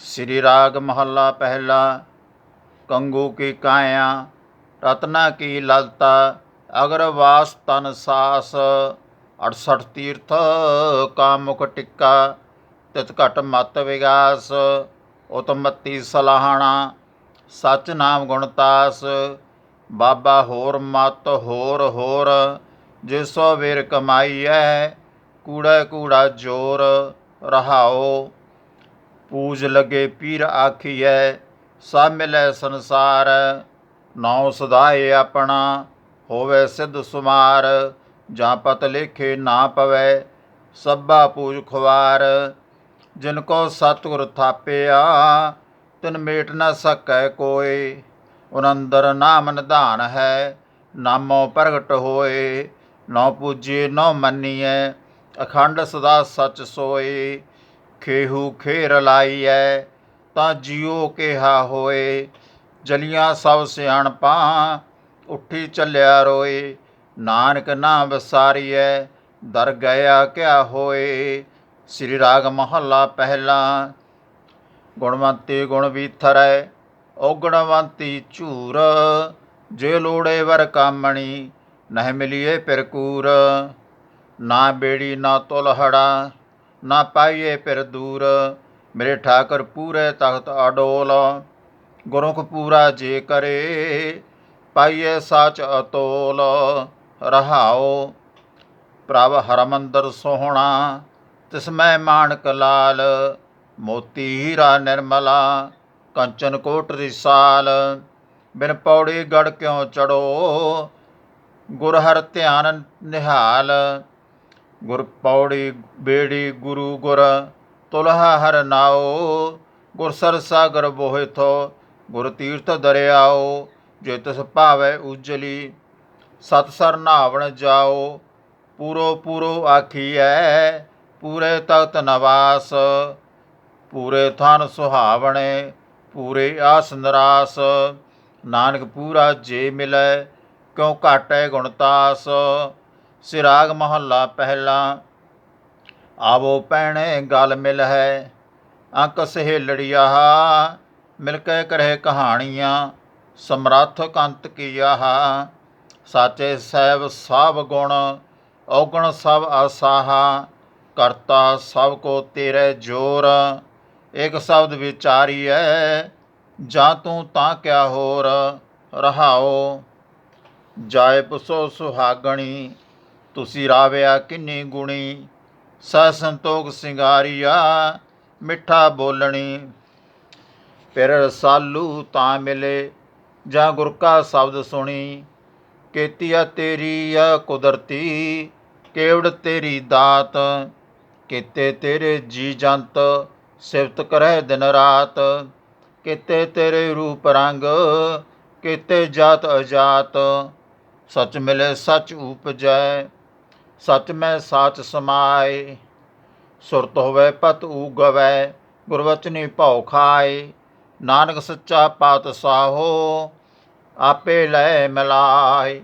ਸ੍ਰੀ ਰਾਗ ਮਹੱਲਾ ਪਹਿਲਾ, ਕੰਗੂ ਕੀ ਕਾਇਆ, ਰਤਨਾ ਕੀ ਲਲਤਾ ਅਗਰਵਾਸ ਤਨ ਸਾਸ 68 ਤੀਰਥ ਕਾ ਮੁਖ ਟਿੱਕਾ, ਤਿਤ ਘਟ ਮਤ ਵਿਗਾਸ ਉਤਮਤੀ ਸਲਾਹਣਾ, ਸਚ ਨਾਮ ਗੁਣਤਾਸ ਬਾਬਾ ਹੋਰ ਮਤ ਹੋਰ ਹੋਰ, ਜਿਸੋ ਵਿਰ ਕਮਾਈ ਹੈ ਕੂੜਾ ਕੂੜਾ ਜੋਰ ਰਹਾਓ। ਪੂਜ ਲਗੇ ਪੀਰ ਆਖੀਐ, ਸਭ ਮਿਲੈ ਸੰਸਾਰ ਨਾਉ ਸਦਾਏ ਆਪਣਾ, ਹੋਵੇ ਸਿੱਧ ਸੁਮਾਰ, ਜਾਂ ਪਤ ਲੇਖੇ ਨਾ ਪਵੈ, ਸਭਾ ਪੂਜ ਖਵਾਰ। ਜਿਨ ਕੋ ਸਤਿਗੁਰ ਥਾਪਿਆ, ਤਿਨ ਮੇਟ ਨਾ ਸਕੈ ਕੋਏ। ਉਨੰਦਰ ਨਾਮ ਨਿਧਾਨ ਹੈ, ਨਾਮੋ ਪ੍ਰਗਟ ਹੋਏ। ਨੌ ਪੂਜੇ ਨੌ ਮੰਨੀਐ, ਅਖੰਡ ਸਦਾ ਸਚ ਸੋਏ। ਖੇਹੂ ਖੇਰ ਲਾਈਐ, ਤਾਂ ਜਿਉ ਕਿਹਾ ਹੋਏ। ਜਲੀਆਂ ਸਭ ਸਿਆਣਪਾਂ, ਉੱਠੀ ਚੱਲਿਆ ਰੋਏ। ਨਾਨਕ ਨਾ ਵਸਾਰੀਐ, ਦਰ ਗਿਆ ਕਿਆ ਹੋਏ। ਸ੍ਰੀ ਰਾਗ ਮਹੱਲਾ ਪਹਿਲਾ, ਗੁਣਵੰਤੀ ਗੁਣ ਵੀਥਰੈ, ਔਗਣਵੰਤੀ ਝੂਰ। ਜੇ ਲੋੜੇ ਵਰ ਕਾਮਣੀ, ਨਹਿ ਮਿਲੀਏ ਪਿਰਕੂਰ। ਨਾ ਬੇੜੀ ਨਾ ਤੁਲਹੜਾ ਨਾ ਪਾਈਏ ਪਿਰ ਦੂਰ। ਮੇਰੇ ਠਾਕਰ ਪੂਰੇ ਤਖਤ ਅਡੋਲ। ਗੁਰਮੁਖ ਪੂਰਾ ਜੇ ਕਰੇ, ਪਾਈਏ ਸਾਚ ਅਤੋਲ। ਰਹਾਓ ਪ੍ਰਭ ਹਰਮੰਦਰ ਸੋਹਣਾ, ਤਿਸ ਮੈਂ ਮਾਨਕ ਲਾਲ। ਮੋਤੀ ਹੀਰਾ ਨਿਰਮਲਾ, ਕੰਚਨ ਕੋਟ ਰਿਸਾਲ। ਬਿਨ ਪੌੜੀ ਗੜ ਕਿਉ ਚੜੋ, ਗੁਰ ਹਰ ਧਿਆਨ ਨਿਹਾਲ। ਗੁਰ ਪੌੜੀ ਬੇੜੀ ਗੁਰੂ ਗੁਰ ਤੁਲਹਾ ਹਰ ਨਾਓ ਗੁਰ ਸਰ ਸਾਗਰ ਬੋਹਿਥੋ, ਗੁਰ ਤੀਰਥ ਦਰਿਆਓ ਜੇ ਤਿਸ ਭਾਵੈ ਉਜਲੀ, ਸਤ ਸਰ ਨਾਵਣ ਜਾਓ ਪੂਰੋ ਪੂਰੋ ਆਖੀਐ, ਪੂਰੇ ਤਖਤ ਨਵਾਸ, ਪੂਰੇ ਥਨ ਸੁਹਾਵਣੇ, ਪੂਰੇ ਆਸ ਨਰਾਸ, ਨਾਨਕ ਪੂਰਾ ਜੇ ਮਿਲੈ, ਕਿਉ ਘਾਟੈ ਗੁਣਤਾਸ ਸਿਰਾਗ ਮਹੱਲਾ ਪਹਿਲਾ। ਆਵੋ ਪੈਣੇ ਗਲ ਮਿਲ ਹੈ, ਅੰਕ ਸਹੇਲੜੀਆ ਮਿਲ ਕੇ ਕਰੇ ਕਹਾਣੀਆਂ, ਸਮਰੱਥ ਕੰਤ ਕੀਆ। ਸਾਚੇ ਸਹਿਬ ਸਭ ਗੁਣ, ਔਗਣ ਸਭ ਆਸਾਹਾ ਕਰਤਾ ਸਭ ਕੋ ਤੇਰੇ ਜੋਰ ਇੱਕ ਸ਼ਬਦ ਵਿਚਾਰੀਐ, ਜਾਂ ਤੂੰ ਤਾਂ ਕਿਆ ਹੋਰ ਰਹਾਓ ਜਾਏ ਪੁਸੋ ਸੁਹਾਗਣੀ ਤੁਸੀਂ ਰਾਵਿਆ ਕਿੰਨੀ ਗੁਣੀ? ਸਹ ਸੰਤੋਖ ਸਿੰਗਾਰੀਆ, ਮਿੱਠਾ ਬੋਲਣੀ। ਫਿਰ ਰਸਾਲੂ ਤਾਂ ਮਿਲੇ, ਜਾਂ ਗੁਰ ਕਾ ਸ਼ਬਦ ਸੁਣੀ। ਕੀਤੀਆ ਤੇਰੀ ਆ ਕੁਦਰਤੀ, ਕੇਵੜ ਤੇਰੀ ਦਾਤ। ਕੀਤੇ ਤੇਰੇ ਜੀ ਜੰਤ, ਸਿਫਤ ਕਰੈ ਦਿਨ ਰਾਤ। ਕੀਤੇ ਤੇਰੇ ਰੂਪ ਰੰਗ, ਕੀਤੇ ਜਾਤ ਅਜਾਤ। ਸਚ ਮਿਲੇ, ਸਚ ਉਪਜੈ। ਸਚ ਮੈਂ ਸਾਚ ਸਮਾਏ, ਸੁਰਤ ਹੋਵੇ ਪਤ ਉਗਵੈ ਗੁਰਵਚਨੀ ਭਉ ਖਾਏ, ਨਾਨਕ ਸੱਚਾ ਪਾਤਸ਼ਾਹੋ ਆਪੇ ਲੈ ਮਿਲਾਏ।